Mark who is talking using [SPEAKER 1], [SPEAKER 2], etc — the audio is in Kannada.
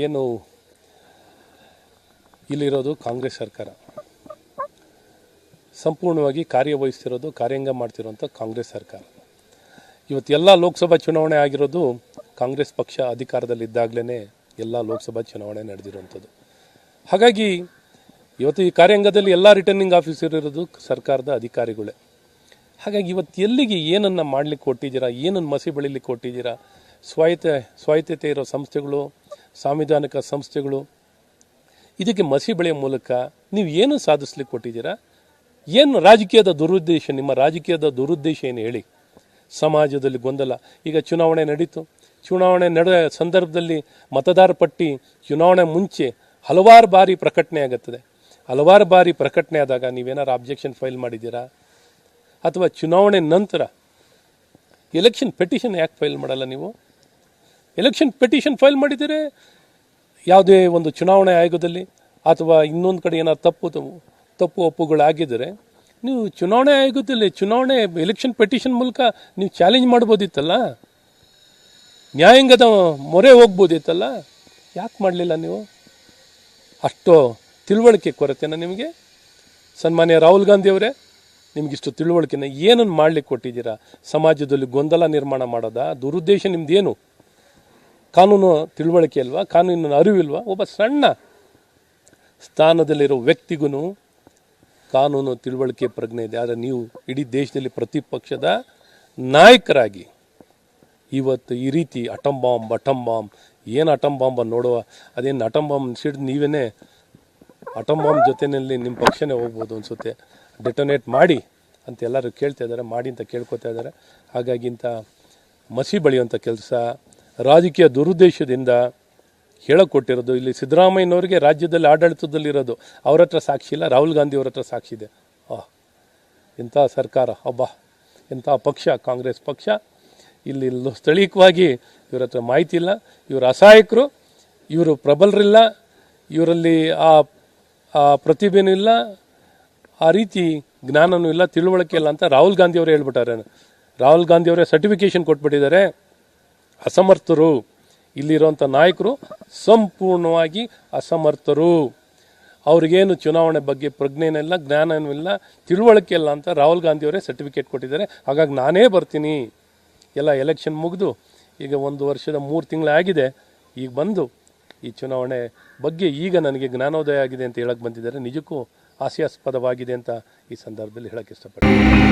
[SPEAKER 1] ಏನು ಇಲ್ಲಿರೋದು ಕಾಂಗ್ರೆಸ್ ಸರ್ಕಾರ. ಸಂಪೂರ್ಣವಾಗಿ ಕಾರ್ಯವಹಿಸ್ತಿರೋದು, ಕಾರ್ಯಾಂಗ ಮಾಡ್ತಿರೋಂಥ ಕಾಂಗ್ರೆಸ್ ಸರ್ಕಾರ. ಇವತ್ತು ಎಲ್ಲ ಲೋಕಸಭಾ ಚುನಾವಣೆ ಆಗಿರೋದು ಕಾಂಗ್ರೆಸ್ ಪಕ್ಷ ಅಧಿಕಾರದಲ್ಲಿದ್ದಾಗಲೇ ಎಲ್ಲ ಲೋಕಸಭಾ ಚುನಾವಣೆ ನಡೆದಿರುವಂಥದ್ದು. ಹಾಗಾಗಿ ಇವತ್ತು ಈ ಕಾರ್ಯಾಂಗದಲ್ಲಿ ಎಲ್ಲ ರಿಟರ್ನಿಂಗ್ ಆಫೀಸರ್ ಇರೋದು ಸರ್ಕಾರದ ಅಧಿಕಾರಿಗಳೇ. ಹಾಗಾಗಿ ಇವತ್ತು ಎಲ್ಲಿಗೆ ಏನನ್ನು ಮಾಡ್ಲಿಕ್ಕೆ ಕೊಟ್ಟಿದ್ದೀರಾ, ಏನನ್ನು ಮಸಿ ಬೆಳಿಲಿಕ್ಕೆ ಕೊಟ್ಟಿದ್ದೀರಾ, ಸ್ವಾಯತ್ತ, ಸ್ವಾಯತ್ತತೆ ಇರೋ ಸಂಸ್ಥೆಗಳು ಸಾಂವಿಧಾನಿಕ ಸಂಸ್ಥೆಗಳು. ಇದಕ್ಕೆ ಮಸಿ ಬೆಳೆಯ ಮೂಲಕ ನೀವು ಏನು ಸಾಧಿಸ್ಲಿಕ್ಕೆ ಕೊಟ್ಟಿದ್ದೀರಾ? ಏನು ರಾಜಕೀಯದ ದುರುದ್ದೇಶ, ನಿಮ್ಮ ರಾಜಕೀಯದ ದುರುದ್ದೇಶ ಏನು ಹೇಳಿ? ಸಮಾಜದಲ್ಲಿ ಗೊಂದಲ. ಈಗ ಚುನಾವಣೆ ನಡೀತು. ಚುನಾವಣೆ ನಡೆದ ಸಂದರ್ಭದಲ್ಲಿ ಮತದಾರ ಪಟ್ಟಿ ಚುನಾವಣೆ ಮುಂಚೆ ಹಲವಾರು ಬಾರಿ ಪ್ರಕಟಣೆ ಆಗುತ್ತದೆ. ಹಲವಾರು ಬಾರಿ ಪ್ರಕಟಣೆ ಆದಾಗ ನೀವೇನಾರು ಅಬ್ಜೆಕ್ಷನ್ ಫೈಲ್ ಮಾಡಿದ್ದೀರಾ? ಅಥವಾ ಚುನಾವಣೆ ನಂತರ ಎಲೆಕ್ಷನ್ ಪೆಟಿಷನ್ ಯಾಕೆ ಫೈಲ್ ಮಾಡಲ್ಲ ನೀವು? ಎಲೆಕ್ಷನ್ ಪೆಟಿಷನ್ ಫೈಲ್ ಮಾಡಿದರೆ ಯಾವುದೇ ಒಂದು ಚುನಾವಣೆ ಆಯೋಗದಲ್ಲಿ ಅಥವಾ ಇನ್ನೊಂದು ಕಡೆ ಏನಾದ್ರು ತಪ್ಪು ತಪ್ಪು ಒಪ್ಪುಗಳಾಗಿದ್ದರೆ, ನೀವು ಚುನಾವಣೆ ಆಯೋಗದಲ್ಲಿ ಚುನಾವಣೆ ಎಲೆಕ್ಷನ್ ಪೆಟಿಷನ್ ಮೂಲಕ ನೀವು ಚಾಲೆಂಜ್ ಮಾಡ್ಬೋದಿತ್ತಲ್ಲ? ನ್ಯಾಯಾಂಗದ ಮೊರೆ ಹೋಗ್ಬೋದಿತ್ತಲ್ಲ? ಯಾಕೆ ಮಾಡಲಿಲ್ಲ ನೀವು? ಅಷ್ಟು ತಿಳುವಳಿಕೆ ಕೊರತೆನ ನಿಮಗೆ? ಸನ್ಮಾನ್ಯ ರಾಹುಲ್ ಗಾಂಧಿ ಅವರೇ, ನಿಮಗಿಷ್ಟು ತಿಳುವಳಿಕೆನ ಏನನ್ನು ಮಾಡಲಿಕ್ಕೆ ಕೊಟ್ಟಿದ್ದೀರಾ? ಸಮಾಜದಲ್ಲಿ ಗೊಂದಲ ನಿರ್ಮಾಣ ಮಾಡೋದಾ? ದುರುದ್ದೇಶ ನಿಮ್ದೇನು? ಕಾನೂನು ತಿಳುವಳಿಕೆ ಅಲ್ವಾ ಕಾನೂನಿನ ಅರಿವಿಲ್ವಾ, ಒಬ್ಬ ಸಣ್ಣ ಸ್ಥಾನದಲ್ಲಿರೋ ವ್ಯಕ್ತಿಗೂ ಕಾನೂನು ತಿಳುವಳಿಕೆ ಪ್ರಜ್ಞೆ ಇದೆ. ಆದರೆ ನೀವು ಇಡೀ ದೇಶದಲ್ಲಿ ಪ್ರತಿಪಕ್ಷದ ನಾಯಕರಾಗಿ ಇವತ್ತು ಈ ರೀತಿ ಅಟಮ್ ಬಾಂಬ್ ಅಟಂ ಬಾಂಬ್, ಏನು ಅಟಮ್ ಬಾಂಬ್ ನೋಡುವ, ಅದೇನು ಅಟಂ ಬಾಂಬ್ ಸಿಡಿದು ನೀವೇ ಅಟಂ ಬಾಂಬ್ ಜೊತೆಯಲ್ಲಿ ನಿಮ್ಮ ಪಕ್ಷನೇ ಹೋಗ್ಬೋದು ಅನಿಸುತ್ತೆ. ಡೆಟೊನೇಟ್ ಮಾಡಿ ಅಂತ ಎಲ್ಲರೂ ಕೇಳ್ತಾ ಇದ್ದಾರೆ, ಮಾಡಿ ಅಂತ ಕೇಳ್ಕೊತಾ ಇದ್ದಾರೆ. ಹಾಗಾಗಿ ಇಂಥ ಮಸಿ ಬಳಿಯುವಂಥ ಕೆಲಸ ರಾಜಕೀಯ ದುರುದ್ದೇಶದಿಂದ ಹೇಳಕೊಟ್ಟಿರೋದು. ಇಲ್ಲಿ ಸಿದ್ದರಾಮಯ್ಯನವರಿಗೆ ರಾಜ್ಯದಲ್ಲಿ ಆಡಳಿತದಲ್ಲಿರೋದು. ಅವ್ರ ಹತ್ರ ಸಾಕ್ಷಿ ಇಲ್ಲ. ರಾಹುಲ್ ಗಾಂಧಿ ಅವ್ರ ಹತ್ರ ಸಾಕ್ಷಿ ಇದೆ. ಆಹ್ ಇಂಥ ಸರ್ಕಾರ. ಹಬ್ಬ ಇಂಥ ಪಕ್ಷ, ಕಾಂಗ್ರೆಸ್ ಪಕ್ಷ. ಇಲ್ಲಿ ಸ್ಥಳೀಯವಾಗಿ ಇವ್ರ ಹತ್ರ ಮಾಹಿತಿ ಇಲ್ಲ. ಇವರು ಅಸಹಾಯಕರು. ಇವರು ಪ್ರಬಲರಿಲ್ಲ. ಇವರಲ್ಲಿ ಆ ಪ್ರತಿಭೆನೂ ಇಲ್ಲ. ಆ ರೀತಿ ಜ್ಞಾನನೂ ಇಲ್ಲ. ತಿಳುವಳಿಕೆ ಇಲ್ಲ ಅಂತ ರಾಹುಲ್ ಗಾಂಧಿ ಅವರೇ ಹೇಳ್ಬಿಟ್ಟಾರೆ. ರಾಹುಲ್ ಗಾಂಧಿ ಅವರೇ ಸರ್ಟಿಫಿಕೇಶನ್ ಕೊಟ್ಬಿಟ್ಟಿದ್ದಾರೆ. ಅಸಮರ್ಥರು. ಇಲ್ಲಿರುವಂಥ ನಾಯಕರು ಸಂಪೂರ್ಣವಾಗಿ ಅಸಮರ್ಥರು. ಅವ್ರಿಗೇನು ಚುನಾವಣೆ ಬಗ್ಗೆ ಪ್ರಜ್ಞೆನಿಲ್ಲ ಜ್ಞಾನನೂ ಇಲ್ಲ ತಿಳುವಳಿಕೆ ಇಲ್ಲ ಅಂತ ರಾಹುಲ್ ಗಾಂಧಿ ಅವರೇ ಸರ್ಟಿಫಿಕೇಟ್ ಕೊಟ್ಟಿದ್ದಾರೆ. ಹಾಗಾಗಿ ನಾನೇ ಬರ್ತೀನಿ. ಎಲ್ಲ ಎಲೆಕ್ಷನ್ ಮುಗಿದು ಈಗ ಒಂದು ವರ್ಷದ ಮೂರು ತಿಂಗಳಾಗಿದೆ ಈಗ ಬಂದು ಈ ಚುನಾವಣೆ ಬಗ್ಗೆ ಈಗ ನನಗೆ ಜ್ಞಾನೋದಯ ಆಗಿದೆ ಅಂತ ಹೇಳಕ್ಕೆ ಬಂದಿದ್ದಾರೆ. ನಿಜಕ್ಕೂ ಹಾಸ್ಯಾಸ್ಪದವಾಗಿದೆ ಅಂತ ಈ ಸಂದರ್ಭದಲ್ಲಿ ಹೇಳಕ್ಕೆ ಇಷ್ಟಪಡ್ತೀನಿ.